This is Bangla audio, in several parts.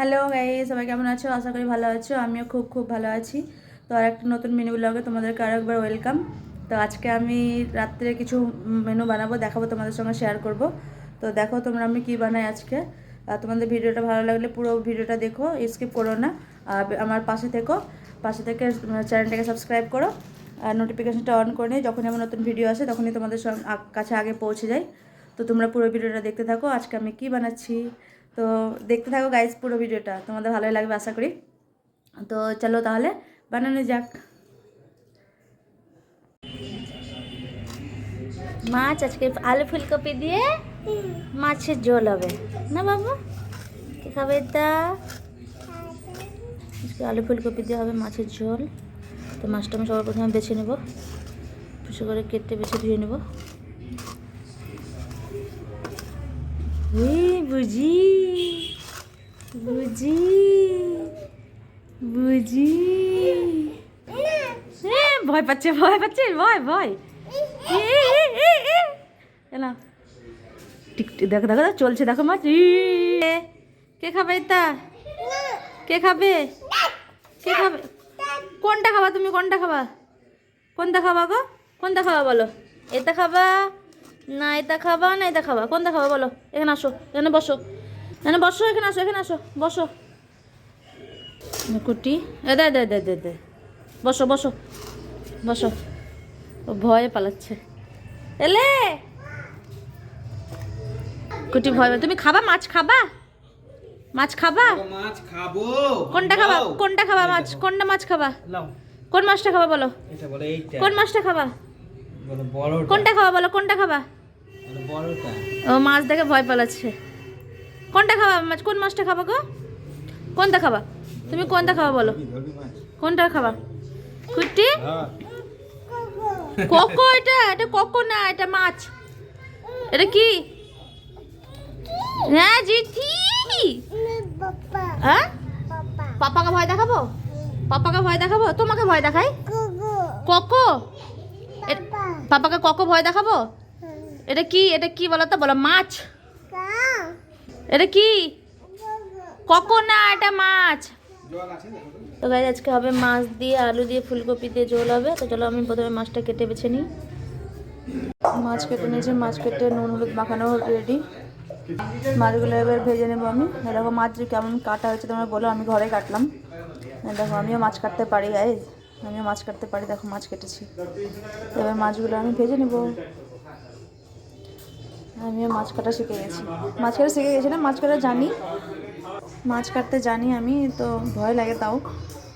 হ্যালো গাই সবাই কেমন আছো? আশা করি ভালো আছো। আমিও খুব খুব ভালো আছি। তো আর একটা নতুন মেনু ব্লগে তোমাদেরকে আরও একবার ওয়েলকাম তো আজকে আমি রাত্রে কিছু মেনু বানাবো, দেখাবো, তোমাদের সঙ্গে শেয়ার করব। তো দেখো তোমরা আমি কি বানাই আজকে। তোমাদের ভিডিওটা ভালো লাগলে পুরো ভিডিওটা দেখো স্কিপ করো না। আর আমার পাশে থেকো। পাশে থেকে চ্যানেলটাকে সাবস্ক্রাইব করো। আর নোটিফিকেশনটা অন করে নিই যখনই আমার নতুন ভিডিও আসে, তখনই তোমাদের কাছে আগে পৌঁছে যায় তো তোমরা পুরো ভিডিওটা দেখতে থাকো। আজকে আমি কি বানাচ্ছি? তো দেখতে থাকো গাইজ পুরো ভিডিওটা। তোমাদের ভালোই লাগবে আশা করি। তো চলো তাহলে বানানো যাক। মাছ আজকে আলু ফুলকপি দিয়ে মাছের ঝোল হবে। না বাবু? কি খাবে তা? আজকে আলু ফুলকপি দিয়ে হবে মাছের ঝোল। তো মাছটা আমি সবার প্রথমে বেছে নেব। কুচি করে কেটে বেছে ধুয়ে নেব। এই বুঝি। বুঝি। বুঝি। এ, ভয় পাচ্ছে ভয় পাচ্ছে ভয় ভয়। এ, এ, এ, এ। এ। টিক, দেখো দেখো চলছে দেখো মাছ কে খাবে এটা? কে খাবে? কে খাবে? কোনটা খাবা তুমি? কোনটা খাবা? কোনটা খাবা গো? কোনটা খাবা বলো? এটা খাবা? না এটা খাবা না এটা খাবা কোনটা খাবা বলো? এখানে আসো এখানে বসো। এখানে বসো এখানে আসো এখানে আসো বসো। কুটি এ দে দে দে দে দে। বসো বসো বসো। ও ভয়ে পালাচ্ছে। এলে! কুটি ভয় তুমি খাবা মাছ খাবা? মাছ খাবা? মাছ খাব। কোনটা খাবা? কোনটা খাবা মাছ? কোনটা মাছ খাবা? কোন মাছটা খাবা বলো? কোন মাছটা খাবা? কোনটা খাবা বলো? কোনটা খাবা? ও মাছ দেখে ভয় পালাচ্ছে। কোনটা খাবা? মাছ কোন মাছটা খাবা গো? কোনটা খাবা? তুমি কোনটা খাবা বলো। কোনটা খাবা? কুটি হ্যাঁ। কোকো এটা? এটা কোকো না এটা মাছ। এটা কি? হ্যাঁ জিঠি হ্যাঁ? পাপাকে ভয় দেখাবো? পাপাকে ভয় দেখাবো? তোমাকে ভয় দেখাই? কোকো। পাপাকে কোকো ভয় দেখাবো? এটা কি? এটা কি বলো বলো, মাছ। এটা কি? না এটা মাছ। তো। গাইজ আজকে হবে মাছ দিয়ে আলু দিয়ে ফুলকপি দিয়ে ঝোল হবে। তো চলো আমি প্রথমে মাছটা কেটে বেছে নিই। মাছ কেটে নিয়েছি, মাছ কেটে নুন, হলুদ মাখানো রেডি মাছগুলো এবার ভেজে নেব আমি। দেখো, মাছ কেমন কাটা হয়েছে তোমরা বলো, আমি ঘরে কাটলাম। দেখো, আমিও মাছ কাটতে পারি গাইজ আমিও মাছ কাটতে পারি, দেখো মাছ কেটেছি। এবার মাছগুলো আমি ভেজে নেব। আমিও মাছ কাটা শিখে গেছি। মাছ কাটা শিখে গেছি না মাছ কাটা জানি। মাছ কাটতে জানি আমি, তো ভয় লাগে তাও।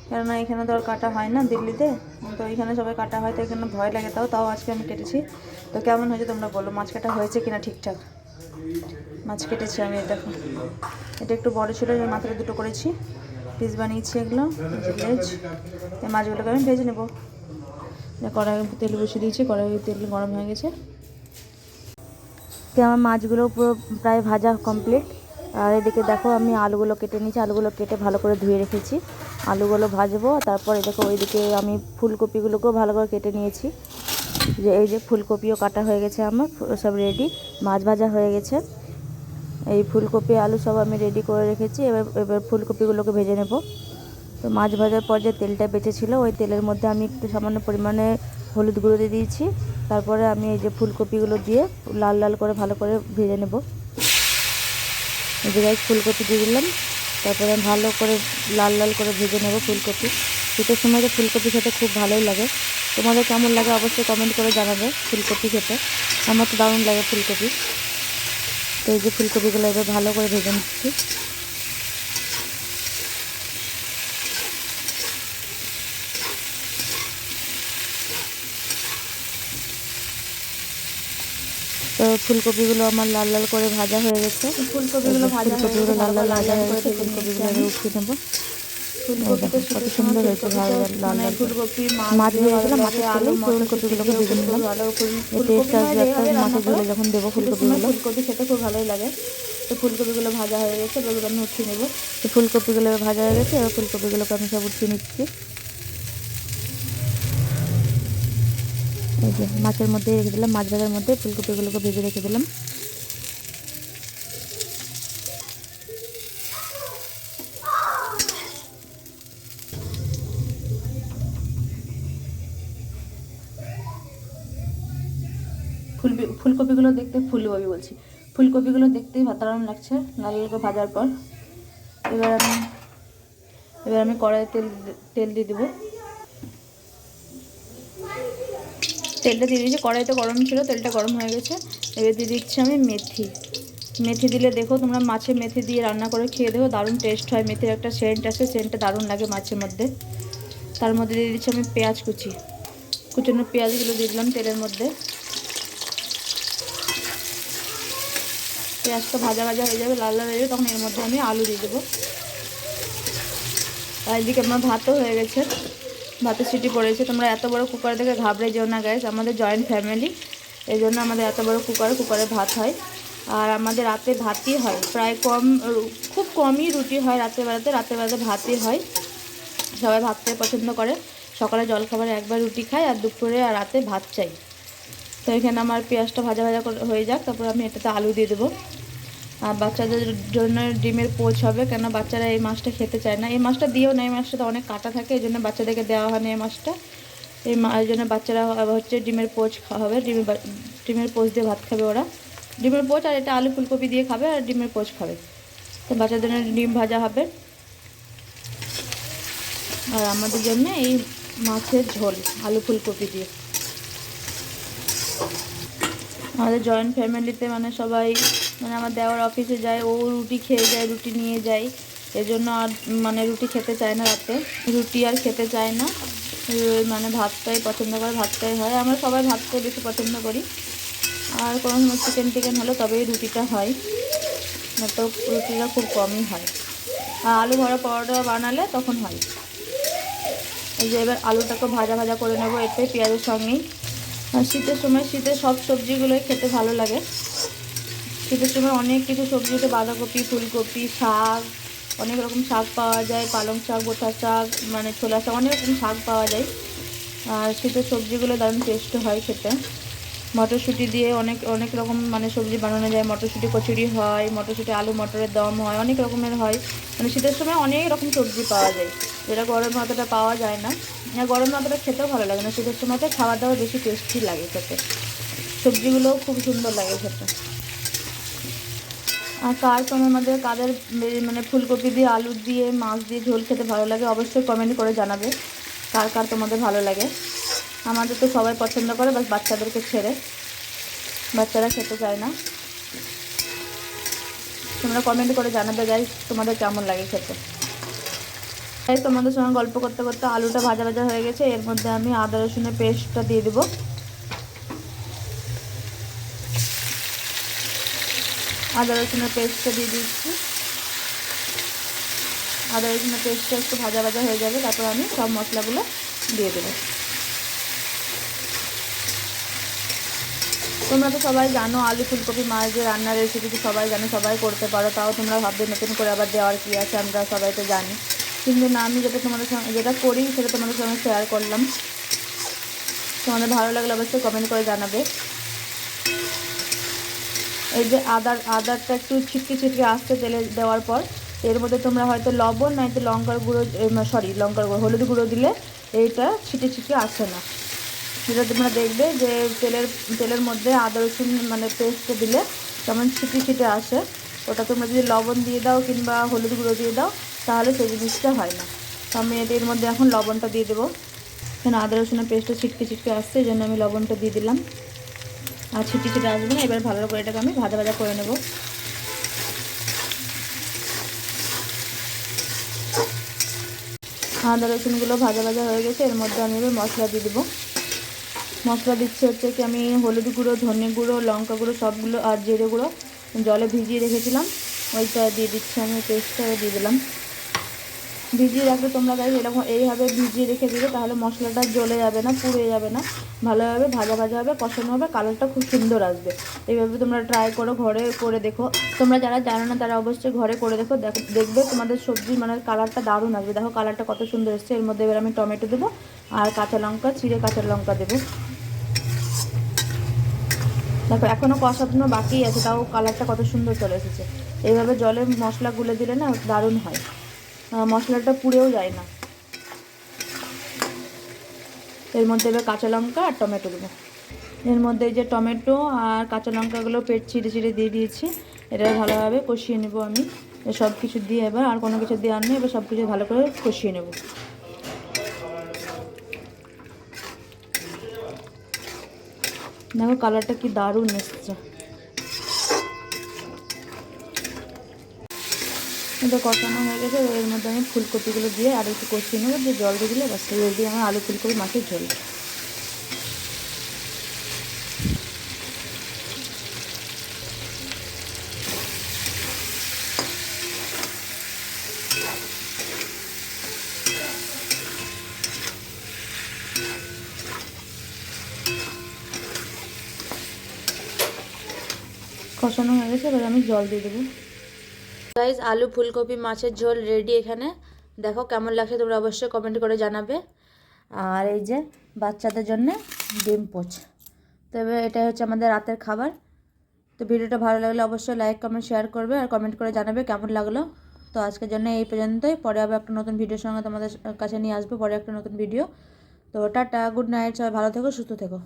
কেননা এখানে তো আর কাটা হয় না দিল্লিতে, তো এখানে সবাই কাটা হয়, তো এখানে ভয় লাগে তাও তাও আজকে আমি কেটেছি। তো কেমন হয়েছে তোমরা বলো, মাছ কাটা হয়েছে কিনা ঠিকঠাক? মাছ কেটেছি আমি দেখো। এটা একটু বড় ছিল যে মাথাটা দুটো করেছি। পিস বানিয়েছি এগুলো ভেজ। এই মাছগুলোকে আমি ভেজে নেব। কড়াই তেল বসিয়ে দিয়েছি কড়াই তেল গরম হয়ে গেছে। তো আমার মাছগুলো পুরো প্রায় ভাজা কমপ্লিট আর এদিকে দেখো, আমি আলুগুলো কেটে নিয়েছি, আলুগুলো কেটে ভালো করে ধুয়ে রেখেছি। আলুগুলো ভাজবো, তারপরে দেখো ওইদিকে আমি ফুলকপিগুলোকেও ভালো করে কেটে নিয়েছি। যে এই যে ফুলকপিও কাটা হয়ে গেছে আমার, সব রেডি মাছ ভাজা হয়ে গেছে। এই ফুলকপি, আলু সব আমি রেডি করে রেখেছি, এবার এবার ফুলকপিগুলোকে ভেজে নেব। তো মাছ ভাজার পর যে তেলটা বেঁচেছিল, ওই তেলের মধ্যে আমি একটু সামান্য পরিমাণে হলুদ গুঁড়ো দিয়ে দিয়েছি। তারপরে আমি এই যে ফুলকপিগুলো দিয়ে লাল লাল করে ভালো করে ভেজে নেব। এই যে গাছ ফুলকপি দিয়ে দিলাম। তারপরে ভালো করে লাল লাল করে ভেজে নেব ফুলকপি। শীতের সময় তো ফুলকপি খেতে খুব ভালোই লাগে। তোমাদের কেমন লাগে অবশ্যই কমেন্ট করে জানাবে ফুলকপি খেতে। আমার তো দারুণ লাগে ফুলকপি। তো এই যে ফুলকপিগুলো এবার ভালো করে ভেজে নিচ্ছি। ফুলকপিগুলো আমার লাল লাল করে ভাজা হয়ে গেছে। ফুলকপিগুলো ভাজা ফুলকপিগুলো লাল লাল ভাজা হয়ে গেছে ফুলকপিগুলো আমি। উঠিয়ে নেব। কত সুন্দর হয়েছে লাল লাল ফুলকপি মাছ ভেজেছিলাম মাছের তেলে ফুলকপিগুলোকে ভেজে নিলাম। টেস্ট আসবে একটা মাছের ঝোলে যখন দেবো ফুলকপিগুলো। ফুলকপি খেতে খুব ভালোই লাগে। তো ফুলকপিগুলো ভাজা হয়ে গেছে আমি উঠিয়ে নেব। ফুলকপিগুলো ভাজা হয়ে গেছে এবার ফুলকপিগুলোকে আমি সব উঠিয়ে নিচ্ছি। এই যে মাছের মধ্যে রেখে দিলাম, মাছ ভাজার মধ্যে ফুলকপিগুলোকে ভেজে রেখে দিলাম। ফুলবি, ফুলকপিগুলো দেখতে ফুলকপি বলছি। ফুলকপিগুলো দেখতেই ভাতারাম লাগছে লাল লাল করে ভাজার পর। এবার আমি এবার আমি কড়াইয়ে তেল তেল দিয়ে দেবো। তেলটা দিয়ে দিয়েছি। কড়াইতে গরম ছিল, তেলটা গরম হয়ে গেছে। এবার দিয়ে দিচ্ছি আমি মেথি। মেথি দিলে দেখো তোমরা মাছে মেথি দিয়ে রান্না করে খেয়ে দেখো, দারুণ টেস্ট হয়। মেথির একটা সেন্ট আছে সেন্টটা দারুণ লাগে মাছের মধ্যে। তার মধ্যে দিয়ে দিচ্ছি আমি পেঁয়াজ কুচি। কুচনো পেঁয়াজগুলো দিয়ে দিলাম তেলের মধ্যে। পেঁয়াজটা ভাজা ভাজা হয়ে যাবে, লাল লাল হয়ে যাবে, তখন এর মধ্যে আমি আলু দিয়ে দেবো। আর এদিকে আমার ভাতও হয়ে গেছে। ভাতের সিটি পড়েছে। তোমরা এত বড় কুকার দেখে ঘাবড়ে যেও না গ্যাস আমাদের জয়েন্ট ফ্যামিলি এই জন্য আমাদের এত বড় কুকার, কুকারে ভাত হয়। আর আমাদের রাতে ভাতই হয়। প্রায় কম খুব কমই রুটি হয় রাতের বেলাতে। রাতের বেলাতে ভাতই হয়। সবাই ভাত খেতে পছন্দ করে। সকালে জলখাবারে একবার রুটি খায় আর দুপুরে আর রাতে ভাত চাই। তো এখানে আমার পেঁয়াজটা ভাজা ভাজা হয়ে যাক। তারপর আমি এটাতে আলু দিয়ে দেবো। আর বাচ্চাদের জন্য ডিমের পোচ হবে কেন বাচ্চারা এই মাছটা খেতে চায় না। এই মাছটা দিয়েও না, এই মাছটা অনেক কাটা থাকে, এই জন্য বাচ্চাদেরকে দেওয়া হয় না এই মাছটা। এই মা এই জন্য বাচ্চারা হচ্ছে ডিমের পোচ খাওয়া হবে ডিমের ডিমের পোচ দিয়ে ভাত খাবে ওরা। ডিমের পোচ আর এটা আলু ফুলকপি দিয়ে খাবে আর ডিমের পোচ খাবে। তো বাচ্চাদের জন্য ডিম ভাজা হবে। আর আমাদের জন্য এই মাছের ঝোল, আলু ফুলকপি দিয়ে। আমাদের জয়েন্ট ফ্যামিলিতে মানে সবাই মানে আমার দেওয়ার অফিসে যায়, ও রুটি খেয়ে যায়, রুটি নিয়ে যায়। এজন্য আর মানে রুটি খেতে চায় না রাতে। রুটি আর খেতে চায় না। মানে ভাতটাই পছন্দ করে, ভাতটাই হয়। আমরা সবাই ভাতটাই বেশি পছন্দ করি। আর কোনো সময় চিকেন টিকেন হলে তবেই রুটিটা হয়। তো রুটিটা খুব কমই হয়। আর আলু ভরা পরোটা বানালে তখন হয়। এই যে এবার আলুটাকে ভাজা ভাজা করে নেব এতে পেঁয়াজের সঙ্গেই। আর শীতের সময় শীতের সব সবজিগুলোই খেতে ভালো লাগে। শীতের সময় অনেক কিছু সবজি হচ্ছে, বাঁধাকপি, ফুলকপি, শাক, অনেক রকম শাক পাওয়া যায়, পালং শাক গোটা শাক মানে ছোলা শাক, অনেক রকম শাক পাওয়া যায়। আর শীতের সবজিগুলো দারুণ টেস্ট হয় খেতে। মটরশুঁটি দিয়ে অনেক অনেক রকম মানে সবজি বানানো যায়। মটরশুঁটি কচুরি হয়, মটরশুঁটি আলু মটরের দম হয়, অনেক রকমের হয়। মানে শীতের সময় অনেক রকম সবজি পাওয়া যায়। যেটা গরমে অতটা পাওয়া যায় না। গরমে অতটা খেতেও ভালো লাগে না। শীতের সময়তে খাওয়া দাওয়া বেশি টেস্টি লাগে খেতে। সবজিগুলোও খুব সুন্দর লাগে খেতে। আর কার মধ্যে কাদের মানে ফুলকপি দিয়ে, আলু দিয়ে, মাছ দিয়ে ঝোল খেতে ভালো লাগে, অবশ্যই কমেন্ট করে জানাবে কার কার তোমাদের ভালো লাগে। আমাদের তো সবাই পছন্দ করে বাস বাচ্চাদেরকে ছেড়ে। বাচ্চারা খেতে চায় না। তোমরা কমেন্ট করে জানাবে যাই তোমাদের কেমন লাগে খেতে। তাই তোমাদের সঙ্গে গল্প করতে করতে আলুটা ভাজা ভাজা হয়ে গেছে, এর মধ্যে আমি আদা রসুনের পেস্টটা দিয়ে দেবো। আদা রসুনের পেস্টটা দিয়ে দিচ্ছি। আদা রসুনের পেস্টটা একটু ভাজা ভাজা হয়ে যাবে, তারপর আমি সব মশলাগুলো দিয়ে দেবো। তোমরা তো সবাই জানো, আলু ফুলকপি মাছ দিয়ে রান্নার রেসিপি তো সবাই জানো, সবাই করতে পারো, তাও তোমরা ভাববে নতুন করে আবার দেওয়ার কী আছে, আমরা সবাই তো জানি। কিন্তু না, আমি যেটা তোমাদের সঙ্গে, যেটা করি সেটা তোমাদের সঙ্গে শেয়ার করলাম। তোমাদের ভালো লাগলে অবশ্যই কমেন্ট করে জানাবে। এই যে আদার, আদারটা একটু ছিটকে ছিটকে আসছে তেলে দেওয়ার পর, এর মধ্যে তোমরা হয়তো লবণ, নয়তো লঙ্কার গুঁড়ো সরি লঙ্কার গুঁড়ো, হলুদ গুঁড়ো দিলে এইটা ছিটে ছিটকে আসে না। যেটা তোমরা দেখবে যে তেলের তেলের মধ্যে আদা, রসুন মানে পেস্টটা দিলে যেমন ছিটে ছিটে আসে। ওটা তোমরা যদি লবণ দিয়ে দাও কিংবা হলুদ গুঁড়ো দিয়ে দাও, তাহলে সেই জিনিসটা হয় না। তো আমি এর মধ্যে এখন লবণটা দিয়ে দেবো। এখানে আদা, রসুনের পেস্টটা ছিটকে ছিটকে আসছে, এই জন্য আমি লবণটা দিয়ে দিলাম। আর ছিটি ছিটে আসবে না, এবার ভালো করে এটাকে আমি ভাজা ভাজা করে নেব। আদা রসুনগুলো ভাজা ভাজা হয়ে গেছে, এর মধ্যে আমি এবার মশলা দিয়ে দেবো। মশলা দিচ্ছি হচ্ছে কি আমি হলুদ গুঁড়ো, ধনে গুঁড়ো, লঙ্কা গুঁড়ো, সবগুলো আর জিরে গুঁড়ো। জলে ভিজিয়ে রেখেছিলাম, ওইটা দিয়ে দিচ্ছি আমি, পেস্টটা দিয়ে দিলাম। ভিজিয়ে রাখলে তোমরা গাড়ি এরকম এইভাবে ভিজিয়ে রেখে দিবে, তাহলে মশলাটা জ্বলে যাবে না, পুড়ে যাবে না। ভালোভাবে ভাজা ভাজা হবে, কষানো হবে কালারটা খুব সুন্দর আসবে। এইভাবে তোমরা ট্রাই করো, ঘরে করে দেখো। তোমরা যারা জানো না, তারা অবশ্যই ঘরে করে দেখো দেখো, দেখবে তোমাদের সবজি মানে কালারটা দারুণ আসবে। দেখো কালারটা কত সুন্দর এসছে। এর মধ্যে এবার আমি টমেটো দেবো, আর কাঁচা লঙ্কা, চিড়ে কাঁচা লঙ্কা দেবো। দেখো এখনও কষানো বাকি আছে, তাও কালারটা কত সুন্দর চলে এসেছে। এইভাবে জলে মশলা গুলে দিলে না দারুণ হয়। মশলাটা পুড়েও যায় না। এর মধ্যে এবার কাঁচা লঙ্কা আর টমেটো দেবো। এর মধ্যে যে টমেটো আর কাঁচা লঙ্কাগুলো পেট চিড়ে চিড়ে দিয়ে দিয়েছি, এটা ভালোভাবে কষিয়ে নেব আমি। সব কিছু দিয়ে এবার আর কোনো কিছু দেওয়ার নেই, এবার সব কিছু ভালো করে কষিয়ে নেব। দেখো কালারটা কি দারুণ এসছে। এটা কষানো হয়ে গেছে এর মধ্যে আমি ফুলকপিগুলো দিয়ে আর একটু কষিয়ে নেব দিয়ে জল দিয়ে দিলে বাস রেডি আমার আলু ফুলকপি মাছের ঝোল। কষানো হয়ে গেছে, এবার আমি জল দিয়ে দেবো। গাইজ আলু, ফুলকপি, মাছের ঝোল রেডি এখানে। দেখো কেমন লাগছে, তোমরা অবশ্যই কমেন্ট করে জানাবে। আর এই যে বাচ্চাদের জন্য ডিম পোচ। তবে এটা হচ্ছে আমাদের রাতের খাবার। তো ভিডিওটা ভালো লাগলে অবশ্যই লাইক কমেন্ট শেয়ার করবে আর কমেন্ট করে জানাবে কেমন লাগল। তো আজকের জন্য এই পর্যন্তই। পরে আবার একটা নতুন ভিডিওর সঙ্গে তোমাদের কাছে নিয়ে আসব, পরে একটা নতুন ভিডিও তো টাটা গুড নাইট সবাই ভালো থেকো, সুস্থ থেকো।